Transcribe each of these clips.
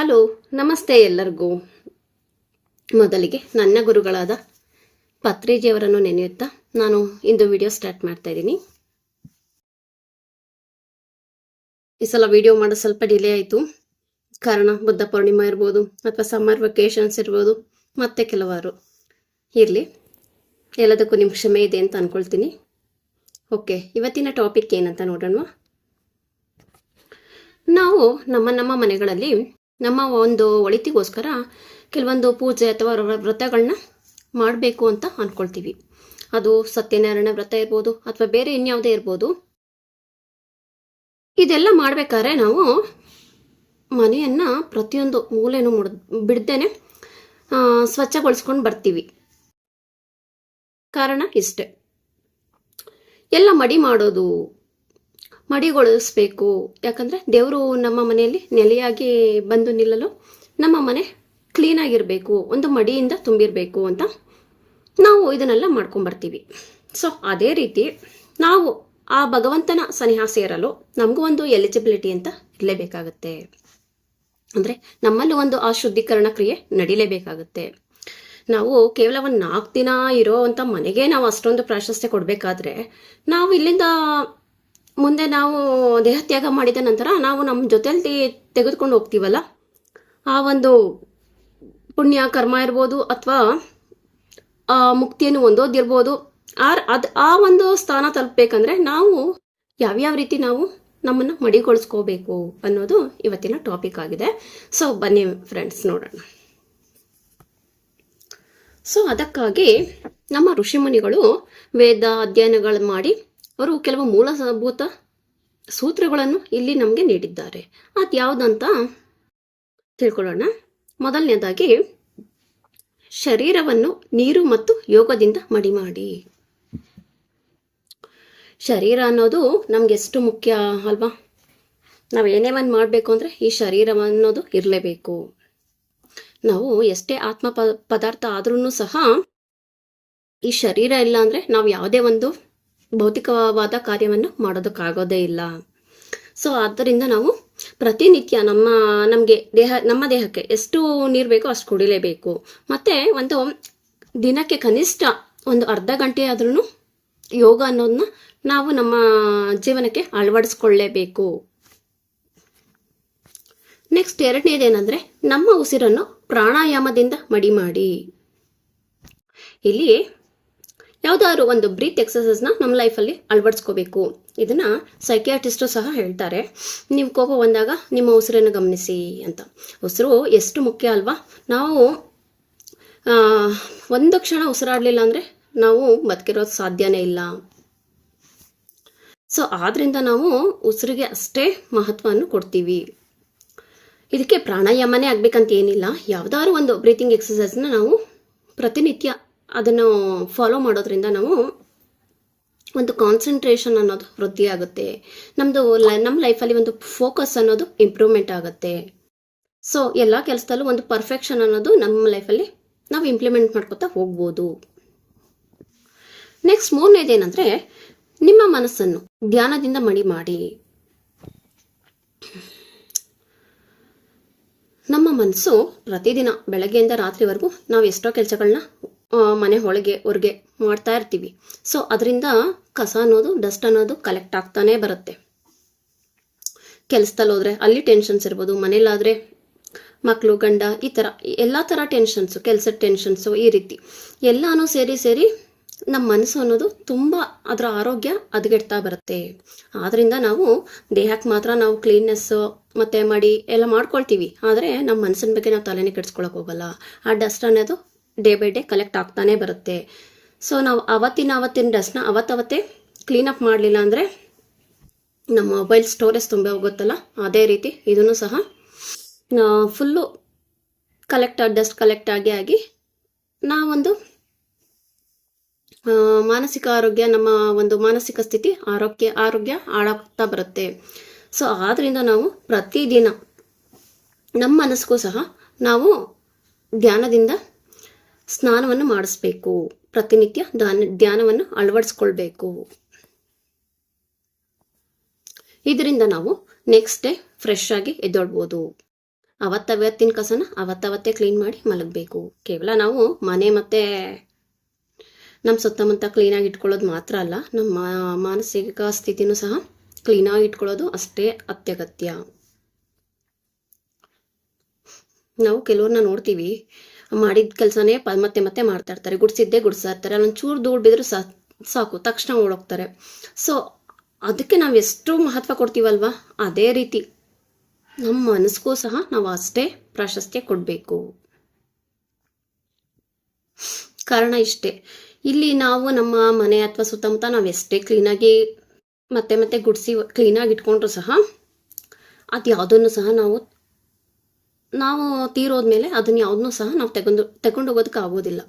Hello, ನಮಸ್ತೆ ಎಲ್ಲರಿಗೂ. ಮೊದಲಿಗೆ ನನ್ನ ಗುರುಗಳಾದ ಪತ್ರಿಜಿಯವರನ್ನು ನೆನೆಯುತ್ತಾ ನಾನು ಇಂದು ವಿಡಿಯೋ ಸ್ಟಾರ್ಟ್ ಮಾಡ್ತಾ ಇದ್ದೀನಿ. ಈ ಸಲ ವಿಡಿಯೋ ಮಾಡೋ ಸ್ವಲ್ಪ ಡಿಲೇ ಆಯಿತು. ಕಾರಣ ಬುದ್ಧ ಪೂರ್ಣಿಮಾ ಇರ್ಬೋದು, ಅಥವಾ ಸಮ್ಮರ್ ವೆಕೇಶನ್ಸ್ ಇರ್ಬೋದು, ಮತ್ತೆ ಕೆಲವಾರು. ಇರಲಿ, ಎಲ್ಲದಕ್ಕೂ ನಿಮ್ಮ ಕ್ಷಮೆ ಇದೆ ಅಂತ ಅಂದ್ಕೊಳ್ತೀನಿ ಓಕೆ ಇವತ್ತಿನ ಟಾಪಿಕ್ ಏನಂತ ನೋಡೋಣ ನಾವು ನಮ್ಮ ನಮ್ಮ ಮನೆಗಳಲ್ಲಿ ನಮ್ಮ ಒಂದು ಒಳಿತಿಗೋಸ್ಕರ ಕೆಲವೊಂದು ಪೂಜೆ ಅಥವಾ ವ್ರ- ವ್ರತಗಳನ್ನ ಮಾಡಬೇಕು ಅಂತ ಅಂದ್ಕೊಳ್ತೀವಿ ಅದು ಸತ್ಯನಾರಾಯಣ ವ್ರತ ಇರ್ಬೋದು ಅಥವಾ ಬೇರೆ ಇನ್ಯಾವುದೇ ಇರ್ಬೋದು. ಇದೆಲ್ಲ ಮಾಡಬೇಕಾದ್ರೆ ನಾವು ಮನೆಯನ್ನು ಪ್ರತಿಯೊಂದು ಮೂಲೆನೂ ಮುಡ್, ಬಿಡ್ದೇನೆ ಸ್ವಚ್ಛಗೊಳಿಸ್ಕೊಂಡು ಬರ್ತೀವಿ. ಕಾರಣ ಇಷ್ಟೆ. ಎಲ್ಲ ಮಡಿ ಮಾಡೋದು ಮಡಿಗೊಳಿಸ್ಬೇಕು. ಯಾಕಂದರೆ ದೇವರು ನಮ್ಮ ಮನೆಯಲ್ಲಿ ನೆಲೆಯಾಗಿ ಬಂದು ನಿಲ್ಲಲು ನಮ್ಮ ಮನೆ ಕ್ಲೀನಾಗಿರಬೇಕು ಒಂದು ಮಡಿಯಿಂದ ತುಂಬಿರಬೇಕು ಅಂತ ನಾವು ಇದನ್ನೆಲ್ಲ ಮಾಡ್ಕೊಂಬರ್ತೀವಿ ಸೊ ಅದೇ ರೀತಿ ನಾವು ಆ ಭಗವಂತನ ಸನಿಹ ಸೇರಲು ನಮಗೂ ಒಂದು ಎಲಿಜಿಬಿಲಿಟಿ ಅಂತ ಇರಲೇಬೇಕಾಗತ್ತೆ. ಅಂದರೆ ನಮ್ಮಲ್ಲಿ ಒಂದು ಆ ಶುದ್ಧೀಕರಣ ಕ್ರಿಯೆ ನಡಿಲೇಬೇಕಾಗುತ್ತೆ. ನಾವು ಕೇವಲ ಒಂದು ನಾಲ್ಕು ದಿನ ಇರೋ ಅಂತ ಮನೆಗೆ ನಾವು ಅಷ್ಟೊಂದು ಪ್ರಾಶಸ್ತ್ಯ ಕೊಡಬೇಕಾದ್ರೆ ನಾವು ಇಲ್ಲಿಂದ ಮುಂದೆ ನಾವು ದೇಹತ್ಯಾಗ ಮಾಡಿದ ನಂತರ ನಾವು ನಮ್ಮ ಜೊತೆಯಲ್ಲಿ ತೆಗೆದುಕೊಂಡು ಹೋಗ್ತೀವಲ್ಲ? ಆ ಒಂದು ಪುಣ್ಯ, ಕರ್ಮ ಇರ್ಬೋದು ಅಥವಾ ಮುಕ್ತಿಯನ್ನು ಹೊಂದೋದಿರ್ಬೋದು. ಆರ್, ಅದು, ಆ ಒಂದು ಸ್ಥಾನ ತಲುಪಬೇಕಂದ್ರೆ ನಾವು ಯಾವ್ಯಾವ ರೀತಿ ನಾವು ನಮ್ಮನ್ನು ಮಡಿಗೊಳಿಸ್ಕೋಬೇಕು ಅನ್ನೋದು ಇವತ್ತಿನ ಟಾಪಿಕ್ ಆಗಿದೆ. ಸೊ ಬನ್ನಿ ಫ್ರೆಂಡ್ಸ್ ನೋಡೋಣ. ಸೊ ಅದಕ್ಕಾಗಿ ನಮ್ಮ ಋಷಿಮುನಿಗಳು ವೇದ ಅಧ್ಯಯನಗಳು ಮಾಡಿ ಅವರು ಕೆಲವು ಮೂಲಭೂತ ಸೂತ್ರಗಳನ್ನು ಇಲ್ಲಿ ನಮಗೆ ನೀಡಿದ್ದಾರೆ. ಅದು ಯಾವುದಂತ ತಿಳ್ಕೊಳ್ಳೋಣ. ಮೊದಲನೇದಾಗಿ, ಶರೀರವನ್ನು ನೀರು ಮತ್ತು ಯೋಗದಿಂದ ಮಡಿ ಮಾಡಿ ಶರೀರ ಅನ್ನೋದು ನಮ್ಗೆ ಎಷ್ಟು ಮುಖ್ಯ ಅಲ್ವಾ? ನಾವು ಏನೇ ಒಂದು ಮಾಡಬೇಕು ಅಂದರೆ ಈ ಶರೀರ ಅನ್ನೋದು ಇರಲೇಬೇಕು. ನಾವು ಎಷ್ಟೇ ಆತ್ಮ ಪದಾರ್ಥ ಆದ್ರೂ ಸಹ ಈ ಶರೀರ ಇಲ್ಲ ಅಂದರೆ ನಾವು ಯಾವುದೇ ಒಂದು ಭೌತಿಕವಾದ ಕಾರ್ಯವನ್ನು ಮಾಡೋದಕ್ಕಾಗೋದೇ ಇಲ್ಲ. ಸೊ ಆದ್ದರಿಂದ ನಾವು ಪ್ರತಿನಿತ್ಯ ನಮ್ಮ, ನಮಗೆ ದೇಹ, ನಮ್ಮ ದೇಹಕ್ಕೆ ಎಷ್ಟು ನೀರು ಬೇಕೋ ಅಷ್ಟು ಕುಡಿಲೇಬೇಕು. ಮತ್ತು ಒಂದು ದಿನಕ್ಕೆ ಕನಿಷ್ಠ ಒಂದು ಅರ್ಧ ಗಂಟೆ ಆದ್ರೂ ಯೋಗ ಅನ್ನೋದನ್ನ ನಾವು ನಮ್ಮ ಜೀವನಕ್ಕೆ ಅಳವಡಿಸ್ಕೊಳ್ಳೇಬೇಕು. ನೆಕ್ಸ್ಟ್ ಎರಡನೇದೇನೆಂದರೆ ನಮ್ಮ ಉಸಿರನ್ನು ಪ್ರಾಣಾಯಾಮದಿಂದ ಮಡಿ ಮಾಡಿ ಇಲ್ಲಿ ಯಾವುದಾದ್ರು ಒಂದು ಬ್ರೀತ್ ಎಕ್ಸಸೈಸ್ನ ನಮ್ಮ ಲೈಫಲ್ಲಿ ಅಳವಡಿಸ್ಕೋಬೇಕು. ಇದನ್ನ ಸೈಕಿಯಾಟಿಸ್ಟು ಸಹ ಹೇಳ್ತಾರೆ. ನೀವು ಕೋಪ ಬಂದಾಗ ನಿಮ್ಮ ಉಸಿರನ್ನು ಗಮನಿಸಿ ಅಂತ. ಉಸಿರು ಎಷ್ಟು ಮುಖ್ಯ ಅಲ್ವಾ? ನಾವು ಒಂದು ಕ್ಷಣ ಉಸಿರಾಡಲಿಲ್ಲ ಅಂದರೆ ನಾವು ಬದುಕಿರೋದು ಸಾಧ್ಯನೇ ಇಲ್ಲ. ಸೊ, ಆದ್ರಿಂದ ನಾವು ಉಸಿರಿಗೆ ಅಷ್ಟೇ ಮಹತ್ವವನ್ನು ಕೊಡ್ತೀವಿ. ಇದಕ್ಕೆ ಪ್ರಾಣಾಯಾಮನೇ ಆಗ್ಬೇಕಂತ ಏನಿಲ್ಲ ಯಾವ್ದಾದ್ರು ಒಂದು ಬ್ರೀತಿಂಗ್ ಎಕ್ಸಸೈಸ್ನ ನಾವು ಪ್ರತಿನಿತ್ಯ ಅದನ್ನು ಫಾಲೋ ಮಾಡೋದ್ರಿಂದ ನಾವು ಒಂದು ಕಾನ್ಸಂಟ್ರೇಷನ್ ಅನ್ನೋದು ವೃದ್ಧಿ ಆಗುತ್ತೆ. ನಮ್ಮದು ನಮ್ಮ ಲೈಫಲ್ಲಿ ಒಂದು ಫೋಕಸ್ ಅನ್ನೋದು ಇಂಪ್ರೂವ್ಮೆಂಟ್ ಆಗುತ್ತೆ. ಸೊ ಎಲ್ಲ ಕೆಲಸದಲ್ಲೂ ಒಂದು ಪರ್ಫೆಕ್ಷನ್ ಅನ್ನೋದು ನಮ್ಮ ಲೈಫಲ್ಲಿ ನಾವು ಇಂಪ್ಲಿಮೆಂಟ್ ಮಾಡ್ಕೊತಾ ಹೋಗ್ಬೋದು. ನೆಕ್ಸ್ಟ್ ಮೂರನೇದೇನೆಂದರೆ ನಿಮ್ಮ ಮನಸ್ಸನ್ನು ಧ್ಯಾನದಿಂದ ಮಡಿ ಮಾಡಿ. ನಮ್ಮ ಮನಸ್ಸು ಪ್ರತಿದಿನ ಬೆಳಗ್ಗೆಯಿಂದ ರಾತ್ರಿವರೆಗೂ ನಾವು ಎಷ್ಟೋ ಕೆಲಸಗಳನ್ನ ಮನೆ ಒಳಗೆ ಹೊರಗೆ ಮಾಡ್ತಾ ಇರ್ತೀವಿ. ಸೊ ಅದರಿಂದ ಕಸ ಅನ್ನೋದು ಡಸ್ಟ್ ಅನ್ನೋದು ಕಲೆಕ್ಟ್ ಆಗ್ತಾನೇ ಬರುತ್ತೆ. ಕೆಲಸದಲ್ಲಿ ಹೋದ್ರೆ ಅಲ್ಲಿ ಟೆನ್ಷನ್ಸ್ ಇರ್ಬೋದು ಮನೇಲಾದರೆ ಮಕ್ಕಳು ಗಂಡ, ಈ ಥರ ಎಲ್ಲ ಥರ ಟೆನ್ಷನ್ಸು ಕೆಲಸದ ಟೆನ್ಷನ್ಸು ಈ ರೀತಿ. ಎಲ್ಲನೂ ಸೇರಿ ಸೇರಿ ನಮ್ಮ ಮನಸ್ಸು ಅನ್ನೋದು ತುಂಬ ಅದರ ಆರೋಗ್ಯ ಹದಗೆಡ್ತಾ ಬರುತ್ತೆ. ಆದ್ದರಿಂದ ನಾವು ದೇಹಕ್ಕೆ ಮಾತ್ರ ನಾವು ಕ್ಲೀನ್ನೆಸ್ಸು ಮತ್ತು ಮಡಿ ಎಲ್ಲ ಮಾಡ್ಕೊಳ್ತೀವಿ. ಆದರೆ ನಮ್ಮ ಮನಸ್ಸಿನ ಬಗ್ಗೆ ನಾವು ತಲೆನೇ ಕೆಡಿಸ್ಕೊಳಕ್ಕೆ ಹೋಗಲ್ಲ. ಆ ಡಸ್ಟ್ ಅನ್ನೋದು ಡೇ ಬೈ ಡೇ ಕಲೆಕ್ಟ್ ಆಗ್ತಾನೆ ಬರುತ್ತೆ. ಸೊ ನಾವು ಅವತ್ತಿನ ಅವತ್ತಿನ ಡಸ್ಟ್ನ ಅವತ್ತವತ್ತೇ ಅಪ್ ಮಾಡಲಿಲ್ಲ ಅಂದರೆ ನಮ್ಮ ಮೊಬೈಲ್ ಸ್ಟೋರೇಜ್ ತುಂಬ ಹೋಗುತ್ತಲ್ಲ, ಅದೇ ರೀತಿ ಇದನ್ನು ಸಹ ಫುಲ್ಲು ಕಲೆಕ್ಟ್ ಡಸ್ಟ್ ಕಲೆಕ್ಟ್ ಆಗಿ ಆಗಿ ನಾವೊಂದು ಮಾನಸಿಕ ಆರೋಗ್ಯ, ನಮ್ಮ ಒಂದು ಮಾನಸಿಕ ಸ್ಥಿತಿ ಆರೋಗ್ಯ ಆರೋಗ್ಯ ಹಾಳಾಗ್ತಾ ಬರುತ್ತೆ. ಸೊ ಆದ್ದರಿಂದ ನಾವು ಪ್ರತಿದಿನ ನಮ್ಮ ಮನಸ್ಸಿಗೂ ಸಹ ನಾವು ಧ್ಯಾನದಿಂದ ಸ್ನಾನವನ್ನು ಮಾಡಿಸ್ಬೇಕು. ಪ್ರತಿನಿತ್ಯ ಧ್ಯಾನ, ಧ್ಯಾನವನ್ನು ಅಳವಡಿಸ್ಕೊಳ್ಬೇಕು. ಇದರಿಂದ ನಾವು ನೆಕ್ಸ್ಟ್ ಡೇ ಫ್ರೆಶ್ ಆಗಿ ಎದ್ದೊಳ್ಬೋದು ಅವತ್ತವತ್ತಿನ ಕಸನ ಅವತ್ತವತ್ತೇ ಕ್ಲೀನ್ ಮಾಡಿ ಮಲಗಬೇಕು. ಕೇವಲ ನಾವು ಮನೆ ಮತ್ತೆ ನಮ್ಮ ಸುತ್ತಮುತ್ತ ಕ್ಲೀನಾಗಿ ಇಟ್ಕೊಳ್ಳೋದು ಮಾತ್ರ ಅಲ್ಲ, ನಮ್ಮ ಮಾನಸಿಕ ಸ್ಥಿತಿನೂ ಸಹ ಕ್ಲೀನಾಗಿ ಇಟ್ಕೊಳ್ಳೋದು ಅಷ್ಟೇ ಅತ್ಯಗತ್ಯ. ನಾವು ಕೆಲವ್ರನ್ನ ನೋಡ್ತೀವಿ ಮಾಡಿದ ಕೆಲಸನೇ ಪ ಮತ್ತೆ ಮತ್ತೆ ಮಾಡ್ತಾ ಇರ್ತಾರೆ. ಗುಡಿಸಿದ್ದೇ ಗುಡಿಸ್ತಾ ಇರ್ತಾರೆ ಅಲ್ಲೊಂದು ಚೂರು ಧೂಳು ಬಿದ್ದರೂ ಸಾಕು. ತಕ್ಷಣ ಓಡೋಗ್ತಾರೆ. ಸೊ ಅದಕ್ಕೆ ನಾವು ಎಷ್ಟು ಮಹತ್ವ ಕೊಡ್ತೀವಲ್ವಾ? ಅದೇ ರೀತಿ ನಮ್ಮ ಮನಸ್ಗೂ ಸಹ ನಾವು ಅಷ್ಟೇ ಪ್ರಾಶಸ್ತ್ಯ ಕೊಡಬೇಕು. ಕಾರಣ ಇಷ್ಟೇ. ಇಲ್ಲಿ ನಾವು ನಮ್ಮ ಮನೆ ಅಥವಾ ಸುತ್ತಮುತ್ತ ನಾವು ಎಷ್ಟೇ ಕ್ಲೀನಾಗಿ ಮತ್ತೆ ಮತ್ತೆ ಗುಡಿಸಿ ಕ್ಲೀನಾಗಿ ಇಟ್ಕೊಂಡ್ರು ಸಹ ಅದು ಯಾವುದನ್ನು ಸಹ ನಾವು ನಾವು ತೀರೋದ್ಮೇಲೆ ಅದನ್ನ ಯಾವ್ದನ್ನೂ ಸಹ ನಾವು ತಗೊಂಡು ತಗೊಂಡು ಹೋಗೋದಕ್ಕೆ ಆಗೋದಿಲ್ಲ.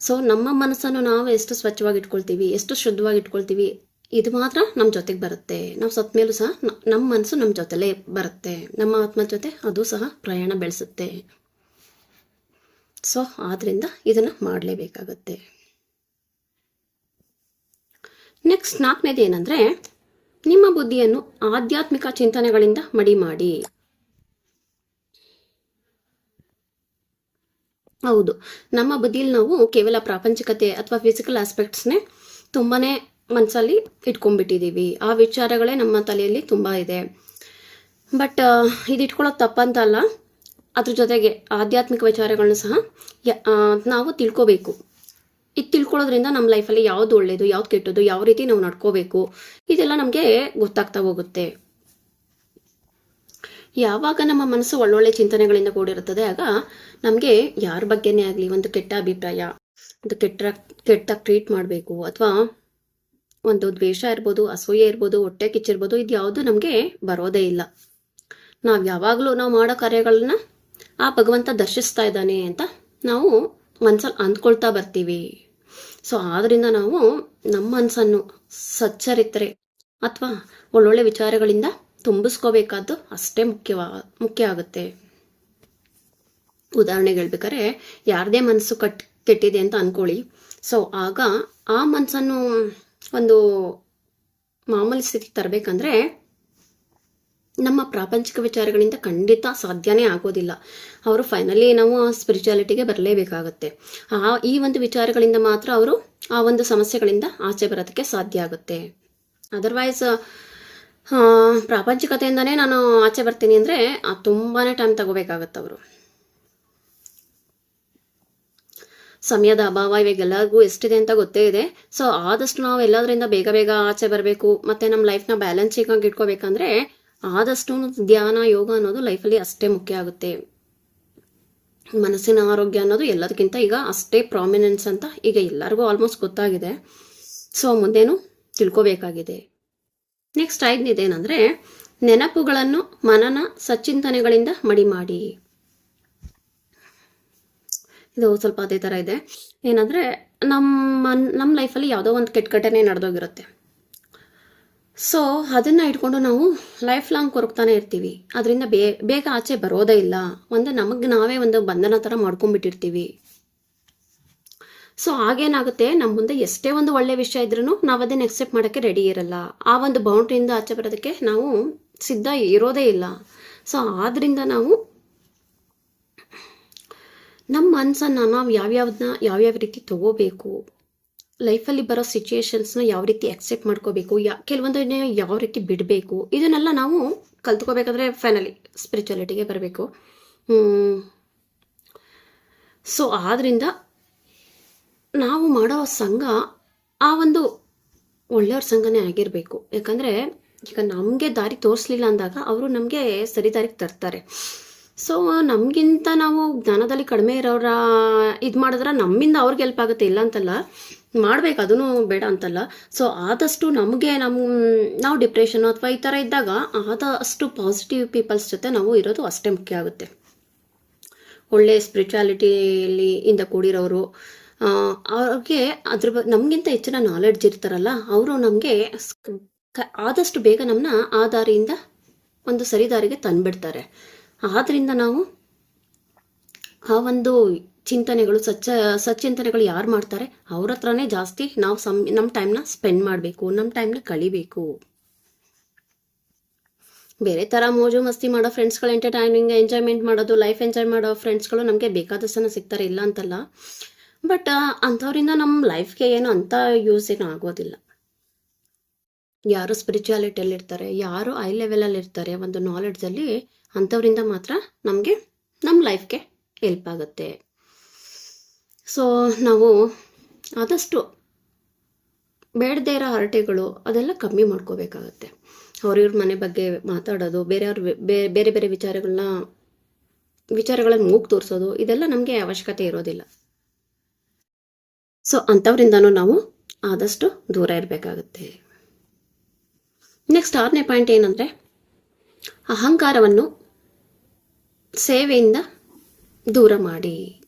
ಸೊ ನಮ್ಮ ಮನಸ್ಸನ್ನು ನಾವು ಎಷ್ಟು ಸ್ವಚ್ಛವಾಗಿ ಇಟ್ಕೊಳ್ತೀವಿ, ಎಷ್ಟು ಶುದ್ಧವಾಗಿ ಇಟ್ಕೊಳ್ತೀವಿ, ಇದು ಮಾತ್ರ ನಮ್ಮ ಜೊತೆಗೆ ಬರುತ್ತೆ. ನಾವು ಸತ್ ಮೇಲೂ ಸಹ ನಮ್ಮ ಮನಸ್ಸು ನಮ್ಮ ಜೊತೆಲೇ ಬರುತ್ತೆ. ನಮ್ಮ ಆತ್ಮ ಜೊತೆ ಅದು ಸಹ ಪ್ರಯಾಣ ಬೆಳೆಸುತ್ತೆ. ಸೊ ಆದ್ರಿಂದ ಇದನ್ನು ಮಾಡಲೇಬೇಕಾಗತ್ತೆ. ನೆಕ್ಸ್ಟ್ ನಾಲ್ಕನೇದು ಏನಂದರೆ, ನಿಮ್ಮ ಬುದ್ಧಿಯನ್ನು ಆಧ್ಯಾತ್ಮಿಕ ಚಿಂತನೆಗಳಿಂದ ಮಡಿ ಮಾಡಿ ಹೌದು. ನಮ್ಮ ಬದಿಯಲ್ಲಿ ನಾವು ಕೇವಲ ಪ್ರಾಪಂಚಿಕತೆ ಅಥವಾ ಫಿಸಿಕಲ್ ಆಸ್ಪೆಕ್ಟ್ಸ್ನೇ ತುಂಬಾ ಮನಸ್ಸಲ್ಲಿ ಇಟ್ಕೊಂಡ್ಬಿಟ್ಟಿದ್ದೀವಿ ಆ ವಿಚಾರಗಳೇ ನಮ್ಮ ತಲೆಯಲ್ಲಿ ತುಂಬ ಇದೆ. ಬಟ್ ಇದು ಇಟ್ಕೊಳ್ಳೋದು ತಪ್ಪಂತಲ್ಲ ಅದ್ರ ಜೊತೆಗೆ ಆಧ್ಯಾತ್ಮಿಕ ವಿಚಾರಗಳನ್ನ ಸಹ ನಾವು ತಿಳ್ಕೋಬೇಕು. ಇದು ತಿಳ್ಕೊಳ್ಳೋದ್ರಿಂದ ನಮ್ಮ ಲೈಫಲ್ಲಿ ಯಾವ್ದು ಒಳ್ಳೆಯದು ಯಾವ್ದು ಕೆಟ್ಟದ್ದು, ಯಾವ ರೀತಿ ನಾವು ನಡ್ಕೋಬೇಕು, ಇದೆಲ್ಲ ನಮಗೆ ಗೊತ್ತಾಗ್ತಾ ಹೋಗುತ್ತೆ. ಯಾವಾಗ ನಮ್ಮ ಮನಸ್ಸು ಒಳ್ಳೊಳ್ಳೆ ಚಿಂತನೆಗಳಿಂದ ಕೂಡಿರುತ್ತದೆ, ಆಗ ನಮಗೆ ಯಾರ ಬಗ್ಗೆನೇ ಆಗಲಿ ಒಂದು ಕೆಟ್ಟ ಅಭಿಪ್ರಾಯ, ಒಂದು ಕೆಟ್ಟ ಕೆಟ್ಟ ಟ್ರೀಟ್ ಮಾಡಬೇಕು, ಅಥವಾ ಒಂದು ದ್ವೇಷ ಇರ್ಬೋದು, ಅಸೂಯೆ ಇರ್ಬೋದು, ಹೊಟ್ಟೆ ಕಿಚ್ಚಿರ್ಬೋದು, ಇದು ಯಾವುದು ನಮಗೆ ಬರೋದೇ ಇಲ್ಲ. ನಾವು ಯಾವಾಗಲೂ ನಾವು ಮಾಡೋ ಕಾರ್ಯಗಳನ್ನ ಆ ಭಗವಂತ ದರ್ಶಿಸ್ತಾ ಇದ್ದಾನೆ ಅಂತ ನಾವು ಮನ್ಸಲ್ಲಿ ಅಂದ್ಕೊಳ್ತಾ ಬರ್ತೀವಿ. ಸೊ, ಆದ್ರಿಂದ ನಾವು ನಮ್ಮ ಮನಸ್ಸನ್ನು ಸಚ್ಚರಿತ್ರೆ ಅಥವಾ ಒಳ್ಳೊಳ್ಳೆ ವಿಚಾರಗಳಿಂದ ತುಂಬಿಸ್ಕೋಬೇಕಾದ್ದು ಅಷ್ಟೇ ಮುಖ್ಯವಾ, ಮುಖ್ಯ ಆಗುತ್ತೆ. ಉದಾಹರಣೆಗೆ ಹೇಳ್ಬೇಕಾದ್ರೆ, ಯಾರದೇ ಮನಸ್ಸು ಕಟ್, ಕೆಟ್ಟಿದೆ ಅಂತ ಅನ್ಕೊಳ್ಳಿ. ಸೊ ಆಗ ಆ ಮನಸ್ಸನ್ನು ಒಂದು ಮಾಮೂಲಿ ಸ್ಥಿತಿಗೆ ತರಬೇಕಂದ್ರೆ, ನಮ್ಮ ಪ್ರಾಪಂಚಿಕ ವಿಚಾರಗಳಿಂದ ಖಂಡಿತ ಸಾಧ್ಯನೇ ಆಗೋದಿಲ್ಲ. ಅವರು ಫೈನಲಿ ನಾವು ಸ್ಪಿರಿಚುಯಾಲಿಟಿಗೆ ಬರಲೇಬೇಕಾಗತ್ತೆ. ಆ, ಈ ಒಂದು ವಿಚಾರಗಳಿಂದ ಮಾತ್ರ ಅವರು ಆ ಒಂದು ಸಮಸ್ಯೆಗಳಿಂದ ಆಚೆ ಬರೋದಕ್ಕೆ ಸಾಧ್ಯ ಆಗುತ್ತೆ. ಅದರ್ವೈಸ್ ಪ್ರಾಪಂಚಿಕತೆಯಿಂದನೇ ನಾನು ಆಚೆ ಬರ್ತೀನಿ ಅಂದರೆ ತುಂಬಾ ಟೈಮ್ ತಗೋಬೇಕಾಗತ್ತೆ ಅವರು. ಸಮಯದ ಅಭಾವ ಇವಾಗ ಎಲ್ಲರಿಗೂ ಎಷ್ಟಿದೆ ಅಂತ ಗೊತ್ತೇ ಇದೆ. ಸೊ ಆದಷ್ಟು ನಾವು ಎಲ್ಲದರಿಂದ ಬೇಗ ಬೇಗ ಆಚೆ ಬರಬೇಕು, ಮತ್ತೆ ನಮ್ಮ ಲೈಫ್ನ ಬ್ಯಾಲೆನ್ಸಿಂಗ್ ಆಗಿ ಇಟ್ಕೋಬೇಕಂದ್ರೆ, ಆದಷ್ಟು ಧ್ಯಾನ, ಯೋಗ ಅನ್ನೋದು ಲೈಫಲ್ಲಿ ಅಷ್ಟೇ ಮುಖ್ಯ ಆಗುತ್ತೆ. ಮನಸ್ಸಿನ ಆರೋಗ್ಯ ಅನ್ನೋದು ಎಲ್ಲದಕ್ಕಿಂತ ಈಗ ಅಷ್ಟೇ ಪ್ರಾಮಿನೆನ್ಸ್ ಅಂತ ಈಗ ಎಲ್ಲರಿಗೂ ಆಲ್ಮೋಸ್ಟ್ ಗೊತ್ತಾಗಿದೆ. ಸೊ ಮುಂದೇನು ತಿಳ್ಕೋಬೇಕಾಗಿದೆ. ನೆಕ್ಸ್ಟ್ ಐದನೇದೇನೆಂದರೆ ನೆನಪುಗಳನ್ನು ಮನನ ಸಚ್ಚಿಂತನೆಗಳಿಂದ ಮಡಿ ಮಾಡಿ ಇದು ಸ್ವಲ್ಪ ಅದೇ ಥರ ಇದೆ. ಏನಂದರೆ ನಮ್ಮ ನಮ್ಮ ಲೈಫಲ್ಲಿ ಯಾವುದೋ ಒಂದು ಕೆಟ್ಟ ಘಟನೆ ನಡೆದೋಗಿರುತ್ತೆ. ಸೊ ಅದನ್ನು ಇಟ್ಕೊಂಡು ನಾವು ಲೈಫ್ ಲಾಂಗ್ ಕೊರಕ್ತಾನೆ ಇರ್ತೀವಿ. ಅದರಿಂದ ಬೇಗ ಆಚೆ ಬರೋದೇ ಇಲ್ಲ. ಒಂದು ನಮಗೆ ನಾವೇ ಒಂದು ಬಂಧನ ಥರ ಮಾಡ್ಕೊಂಡ್ಬಿಟ್ಟಿರ್ತೀವಿ. ಸೊ ಆಗೇನಾಗುತ್ತೆ ನಮ್ಮ ಮುಂದೆ ಎಷ್ಟೇ ಒಂದು ಒಳ್ಳೆ ವಿಷಯ ಇದ್ರೂ ನಾವು ಅದನ್ನು ಎಕ್ಸೆಪ್ಟ್ ಮಾಡೋಕ್ಕೆ ರೆಡಿ ಇರಲ್ಲ. ಆ ಒಂದು ಬೌಂಡ್ರಿಯಿಂದ ಆಚೆ ಬರೋದಕ್ಕೆ ನಾವು ಸಿದ್ಧ ಇರೋದೇ ಇಲ್ಲ. ಸೊ ಆದ್ದರಿಂದ ನಾವು ನಮ್ಮ ಮನಸ್ಸನ್ನು ನಾವು ಯಾವ್ಯಾವ್ದನ್ನ ಯಾವ್ಯಾವ ರೀತಿ ತಗೋಬೇಕು ಲೈಫಲ್ಲಿ ಬರೋ ಸಿಚುಯೇಷನ್ಸ್ನ ಯಾವ ರೀತಿ ಎಕ್ಸೆಪ್ಟ್ ಮಾಡ್ಕೋಬೇಕು, ಯಾ, ಕೆಲವೊಂದನ್ನ ಯಾವ ರೀತಿ ಬಿಡಬೇಕು, ಇದನ್ನೆಲ್ಲ ನಾವು ಕಲ್ತ್ಕೋಬೇಕಾದ್ರೆ ಫೈನಲಿ ಸ್ಪಿರಿಚುಯಾಲಿಟಿಗೆ ಬರಬೇಕು. ಸೊ ಆದ್ರಿಂದ ನಾವು ಮಾಡೋ ಸಂಘ ಆ ಒಂದು ಒಳ್ಳೆಯವ್ರ ಸಂಘನೇ ಆಗಿರಬೇಕು. ಯಾಕಂದರೆ ಈಗ ನಮಗೆ ದಾರಿ ತೋರಿಸ್ಲಿಲ್ಲ ಅಂದಾಗ ಅವರು ನಮಗೆ ಸರಿ ದಾರಿಗೆ ತರ್ತಾರೆ. ಸೊ ನಮಗಿಂತ ನಾವು ಜ್ಞಾನದಲ್ಲಿ ಕಡಿಮೆ ಇರೋರ ಇದು ಮಾಡಿದ್ರೆ ನಮ್ಮಿಂದ ಅವ್ರಿಗೆ ಹೆಲ್ಪ್ ಆಗುತ್ತೆ. ಇಲ್ಲ ಅಂತಲ್ಲ, ಮಾಡ್ಬೇಕು. ಅದನ್ನು ಬೇಡ ಅಂತಲ್ಲ. ಸೊ ಆದಷ್ಟು ನಮಗೆ ನಮ್ಮ ನಾವು ಡಿಪ್ರೆಷನ್ ಅಥವಾ ಈ ಥರ ಇದ್ದಾಗ ಆದಷ್ಟು ಪಾಸಿಟಿವ್ ಪೀಪಲ್ಸ್ ಜೊತೆ ನಾವು ಇರೋದು ಅಷ್ಟೇ ಮುಖ್ಯ ಆಗುತ್ತೆ. ಒಳ್ಳೆ ಸ್ಪಿರಿಚುಯಾಲಿಟಿಯಲ್ಲಿ ಇಂದ ಕೂಡಿರೋರು ಅವ್ರಿಗೆ ಅದ್ರ ಬಗ್ಗೆ ನಮಗಿಂತ ಹೆಚ್ಚಿನ ನಾಲೆಡ್ಜ್ ಇರ್ತಾರಲ್ಲ, ಅವರು ನಮಗೆ ಆದಷ್ಟು ಬೇಗ ನಮ್ಮನ್ನ ಆ ದಾರಿಯಿಂದ ಒಂದು ಸರಿ ದಾರಿಗೆ ತಂದ್ಬಿಡ್ತಾರೆ. ಆದ್ರಿಂದ ನಾವು ಆ ಒಂದು ಚಿಂತನೆಗಳು, ಸಚ್ಚ, ಸಚ್ಚಿಂತನೆಗಳು ಯಾರು ಮಾಡ್ತಾರೆ? ಅವ್ರ ಹತ್ರನೇ ಜಾಸ್ತಿ ನಾವು ಸಮ್ ನಮ್ಮ ಟೈಮ್ನ ಸ್ಪೆಂಡ್ ಮಾಡಬೇಕು ನಮ್ಮ ಟೈಮ್ನ ಕಳಿಬೇಕು. ಬೇರೆ ಥರ ಮೋಜು ಮಸ್ತಿ ಮಾಡೋ ಫ್ರೆಂಡ್ಸ್ಗಳು ಎಂಟರ್ಟೈನಿಂಗ್ ಎಂಜಾಯ್ಮೆಂಟ್ ಮಾಡೋದು ಲೈಫ್ ಎಂಜಾಯ್ ಮಾಡೋ ಫ್ರೆಂಡ್ಸ್ಗಳು ನಮಗೆ ಬೇಕಾದಷ್ಟು ಸಿಗ್ತಾರೆ, ಇಲ್ಲ ಅಂತಲ್ಲ. ಬಟ್ ಅಂಥವ್ರಿಂದ ನಮ್ಮ ಲೈಫ್ಗೆ ಏನು ಅಂಥ ಯೂಸ್ ಏನು ಆಗೋದಿಲ್ಲ. ಯಾರು ಸ್ಪಿರಿಚುಯಾಲಿಟಿಯಲ್ಲಿರ್ತಾರೆ ಯಾರು ಐ ಲೆವೆಲಲ್ಲಿ ಇರ್ತಾರೆ ಒಂದು ನಾಲೆಡ್ಜಲ್ಲಿ ಅಂಥವರಿಂದ ಮಾತ್ರ ನಮಗೆ ನಮ್ಮ ಲೈಫ್ಗೆ ಹೆಲ್ಪ್ ಆಗುತ್ತೆ. ಸೊ ನಾವು ಆದಷ್ಟು ಬೇಡದೇ ಇರೋ ಹರಟೆಗಳು ಅದೆಲ್ಲ ಕಮ್ಮಿ ಮಾಡ್ಕೋಬೇಕಾಗತ್ತೆ. ಅವ್ರಿವ್ರ ಮನೆ ಬಗ್ಗೆ ಮಾತಾಡೋದು, ಬೇರೆಯವ್ರ ಬೇರೆ ಬೇರೆ ವಿಚಾರಗಳನ್ನ ವಿಚಾರಗಳನ್ನು ಮೂಗು ತೋರಿಸೋದು, ಇದೆಲ್ಲ ನಮಗೆ ಅವಶ್ಯಕತೆ ಇರೋದಿಲ್ಲ. ಸೊ ಅಂಥವ್ರಿಂದನೂ ನಾವು ಆದಷ್ಟು ದೂರ ಇರಬೇಕಾಗುತ್ತೆ. ನೆಕ್ಸ್ಟ್ ಆರನೇ ಪಾಯಿಂಟ್ ಏನಂದರೆ, ಅಹಂಕಾರವನ್ನು ಸೇವೆಯಿಂದ ದೂರ ಮಾಡಿ.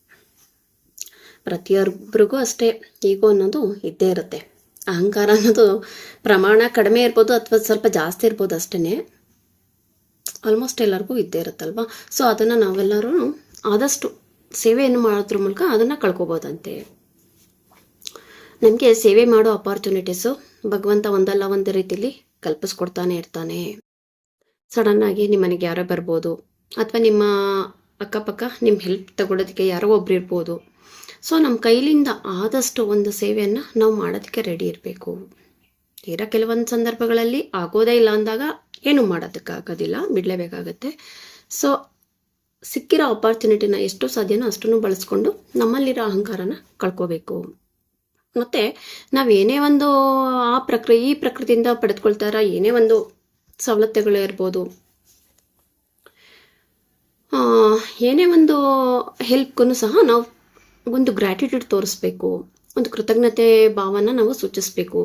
ಪ್ರತಿಯೊಬ್ಬರಿಗೂ ಅಷ್ಟೇ ಈಗೋ ಅನ್ನೋದು ಇದ್ದೇ ಇರುತ್ತೆ. ಅಹಂಕಾರ ಅನ್ನೋದು ಪ್ರಮಾಣ ಕಡಿಮೆ ಇರ್ಬೋದು ಅಥವಾ ಸ್ವಲ್ಪ ಜಾಸ್ತಿ ಇರ್ಬೋದು ಅಷ್ಟೇ ಆಲ್ಮೋಸ್ಟ್ ಎಲ್ಲರಿಗೂ ಇದ್ದೇ ಇರುತ್ತಲ್ವ? ಸೊ ಅದನ್ನು ನಾವೆಲ್ಲರೂ ಆದಷ್ಟು ಸೇವೆಯನ್ನು ಮಾಡೋದ್ರ ಮೂಲಕ ಅದನ್ನು ಕಳ್ಕೊಬೋದಂತೆ. ನಮಗೆ ಸೇವೆ ಮಾಡೋ ಅಪಾರ್ಚುನಿಟೀಸು ಭಗವಂತ ಒಂದಲ್ಲ ಒಂದು ರೀತಿಲಿ ಕಲ್ಪಿಸ್ಕೊಡ್ತಾನೆ ಇರ್ತಾನೆ. ಸಡನ್ನಾಗಿ ನಿಮ್ಮ ಮನೆಗೆ ಯಾರೋ ಬರ್ಬೋದು, ಅಥವಾ ನಿಮ್ಮ ಅಕ್ಕಪಕ್ಕ ನಿಮ್ಮ ಹೆಲ್ಪ್ ತಗೊಳ್ಳೋದಕ್ಕೆ ಯಾರೋ ಒಬ್ರು ಇರ್ಬೋದು. ಸೊ ನಮ್ಮ ಕೈಲಿಂದ ಆದಷ್ಟು ಒಂದು ಸೇವೆಯನ್ನು ನಾವು ಮಾಡೋದಕ್ಕೆ ರೆಡಿ ಇರಬೇಕು. ತೀರಾ ಕೆಲವೊಂದು ಸಂದರ್ಭಗಳಲ್ಲಿ ಆಗೋದೇ ಇಲ್ಲ ಅಂದಾಗ ಏನು ಮಾಡೋದಕ್ಕಾಗೋದಿಲ್ಲ, ಬಿಡಲೇಬೇಕಾಗತ್ತೆ. ಸೊ ಸಿಕ್ಕಿರೋ ಅಪಾರ್ಚುನಿಟಿನ ಎಷ್ಟು ಸಾಧ್ಯನೋ ಅಷ್ಟನ್ನು ಬಳಸ್ಕೊಂಡು ನಮ್ಮಲ್ಲಿರೋ ಅಹಂಕಾರನ ಕಳ್ಕೋಬೇಕು. ಮತ್ತು ನಾವು ಏನೇ ಒಂದು ಆ ಪ್ರಕೃ ಈ ಪ್ರಕೃತಿಯಿಂದ ಪಡೆದುಕೊಳ್ತಾರ, ಏನೇ ಒಂದು ಸವಲತ್ತುಗಳು ಇರ್ಬೋದು. ಏನೇ ಒಂದು ಹೆಲ್ಪ್ಗೂ ಸಹ ನಾವು ಒಂದು ಗ್ರ್ಯಾಟಿಟ್ಯೂಡ್ ತೋರಿಸ್ಬೇಕು. ಒಂದು ಕೃತಜ್ಞತೆ ಭಾವನ ನಾವು ಸೂಚಿಸಬೇಕು.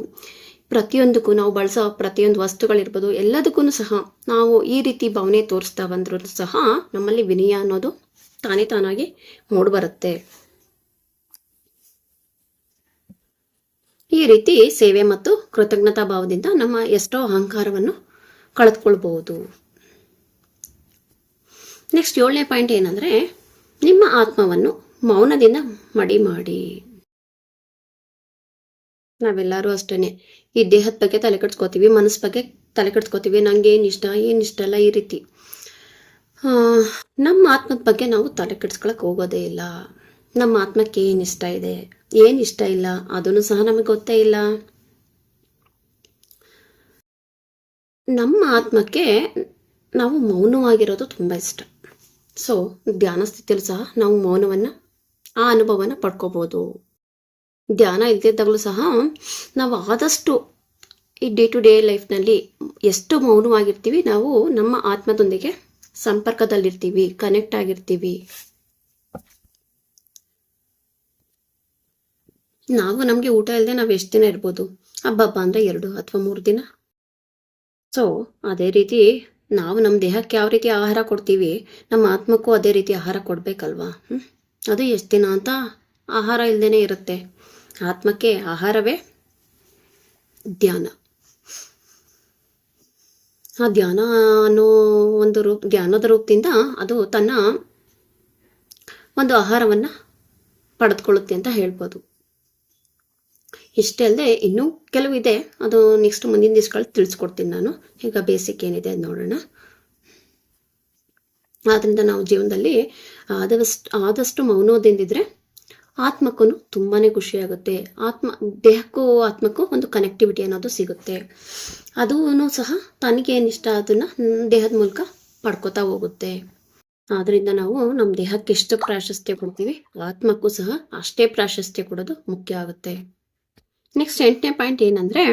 ಪ್ರತಿಯೊಂದಕ್ಕೂ ನಾವು ಬಳಸೋ ಪ್ರತಿಯೊಂದು ವಸ್ತುಗಳಿರ್ಬೋದು ಎಲ್ಲದಕ್ಕೂ ಸಹ ನಾವು ಈ ರೀತಿ ಭಾವನೆ ತೋರಿಸ್ತಾ ಬಂದರೂ ಸಹ ನಮ್ಮಲ್ಲಿ ವಿನಯ ಅನ್ನೋದು ತಾನೇ ತಾನಾಗಿ ಮೂಡಿಬರುತ್ತೆ. ಈ ರೀತಿ ಸೇವೆ ಮತ್ತು ಕೃತಜ್ಞತಾ ಭಾವದಿಂದ ನಮ್ಮ ಎಷ್ಟೋ ಅಹಂಕಾರವನ್ನು ಕಳೆದುಕೊಳ್ಬಹುದು. ನೆಕ್ಸ್ಟ್ ಏಳನೇ ಪಾಯಿಂಟ್ ಏನಂದರೆ, ನಿಮ್ಮ ಆತ್ಮವನ್ನು ಮೌನದಿಂದ ಮಡಿ ಮಾಡಿ. ನಾವೆಲ್ಲರೂ ಅಷ್ಟೇ ಈ ದೇಹದ ಬಗ್ಗೆ ತಲೆ ಕೆಡ್ಸ್ಕೋತೀವಿ, ಮನಸ್ಸು ಬಗ್ಗೆ ತಲೆ ಕೆಡ್ಸ್ಕೋತೀವಿ, ನಂಗೆ ಏನು ಇಷ್ಟ ಏನು ಇಷ್ಟ ಅಲ್ಲ ಈ ರೀತಿ. ನಮ್ಮ ಆತ್ಮದ ಬಗ್ಗೆ ನಾವು ತಲೆ ಕೆಡ್ಸ್ಕೊಳಕ್ ಹೋಗೋದೇ ಇಲ್ಲ. ನಮ್ಮ ಆತ್ಮಕ್ಕೆ ಏನು ಇಷ್ಟ ಇದೆ? ಏನು ಇಷ್ಟ ಇಲ್ಲ? ಅದನ್ನು ಸಹ ನಮಗೆ ಗೊತ್ತೇ ಇಲ್ಲ. ನಮ್ಮ ಆತ್ಮಕ್ಕೆ ನಾವು ಮೌನವಾಗಿರೋದು ತುಂಬ ಇಷ್ಟ. ಸೊ ಧ್ಯಾನ ಸ್ಥಿತಿಯಲ್ಲೂ ಸಹ ನಾವು ಮೌನವನ್ನು, ಆ ಅನುಭವನ ಪಡ್ಕೋಬೋದು. ಧ್ಯಾನ ಇಲ್ದಿದ್ದಾಗಲೂ ಸಹ ನಾವು ಆದಷ್ಟು ಈ ಡೇ ಟು ಡೇ ಲೈಫ್ನಲ್ಲಿ ಎಷ್ಟು ಮೌನವಾಗಿರ್ತೀವಿ, ನಾವು ನಮ್ಮ ಆತ್ಮದೊಂದಿಗೆ ಸಂಪರ್ಕದಲ್ಲಿರ್ತೀವಿ ಕನೆಕ್ಟ್ ಆಗಿರ್ತೀವಿ. ನಾವು ನಮಗೆ ಊಟ ಇಲ್ಲದೆ ನಾವು ಎಷ್ಟು ದಿನ ಇರ್ಬೋದು? ಹಬ್ಬಬ್ಬ ಅಂದರೆ ಎರಡು ಅಥವಾ ಮೂರು ದಿನ. ಸೊ ಅದೇ ರೀತಿ ನಾವು ನಮ್ಮ ದೇಹಕ್ಕೆ ಯಾವ ರೀತಿ ಆಹಾರ ಕೊಡ್ತೀವಿ, ನಮ್ಮ ಆತ್ಮಕ್ಕೂ ಅದೇ ರೀತಿ ಆಹಾರ ಕೊಡಬೇಕಲ್ವಾ? ಅದು ಎಷ್ಟು ದಿನ ಅಂತ ಆಹಾರ ಇಲ್ಲದೇ ಇರುತ್ತೆ. ಆತ್ಮಕ್ಕೆ ಆಹಾರವೇ ಧ್ಯಾನ. ಆ ಧ್ಯಾನ ಅನ್ನೋ ಒಂದು ರೂಪ, ಧ್ಯಾನದ ರೂಪದಿಂದ ಅದು ತನ್ನ ಒಂದು ಆಹಾರವನ್ನು ಪಡೆದುಕೊಳ್ಳುತ್ತೆ ಅಂತ ಹೇಳ್ಬೋದು. ಇಷ್ಟೇ ಅಲ್ಲದೆ ಇನ್ನೂ ಕೆಲವು ಇದೆ. ಅದು ನೆಕ್ಸ್ಟ್ ಮುಂದಿನ ದಿವಸಗಳು ತಿಳಿಸ್ಕೊಡ್ತೀನಿ ನಾನು. ಈಗ ಬೇಸಿಕ್ ಏನಿದೆ ನೋಡೋಣ. ಆದ್ದರಿಂದ ನಾವು ಜೀವನದಲ್ಲಿ ಆದಷ್ಟು ಆದಷ್ಟು ಮೌನೋದಿಂದಿದ್ರೆ ಆತ್ಮಕ್ಕೂ ತುಂಬಾ ಖುಷಿಯಾಗುತ್ತೆ. ಆತ್ಮ ದೇಹಕ್ಕೂ ಆತ್ಮಕ್ಕೂ ಒಂದು ಕನೆಕ್ಟಿವಿಟಿ ಅನ್ನೋದು ಸಿಗುತ್ತೆ. ಅದೂ ಸಹ ತನಗೇನು ಇಷ್ಟ ಅದನ್ನು ದೇಹದ ಮೂಲಕ ಪಡ್ಕೋತಾ ಹೋಗುತ್ತೆ. ಆದ್ದರಿಂದ ನಾವು ನಮ್ಮ ದೇಹಕ್ಕೆ ಎಷ್ಟು ಪ್ರಾಶಸ್ತ್ಯ ಕೊಡ್ತೀವಿ, ಆತ್ಮಕ್ಕೂ ಸಹ ಅಷ್ಟೇ ಪ್ರಾಶಸ್ತ್ಯ ಕೊಡೋದು ಮುಖ್ಯ ಆಗುತ್ತೆ. ನೆಕ್ಸ್ಟ್ ಎಂಟನೇ ಪಾಯಿಂಟ್ ಏನಂದರೆ,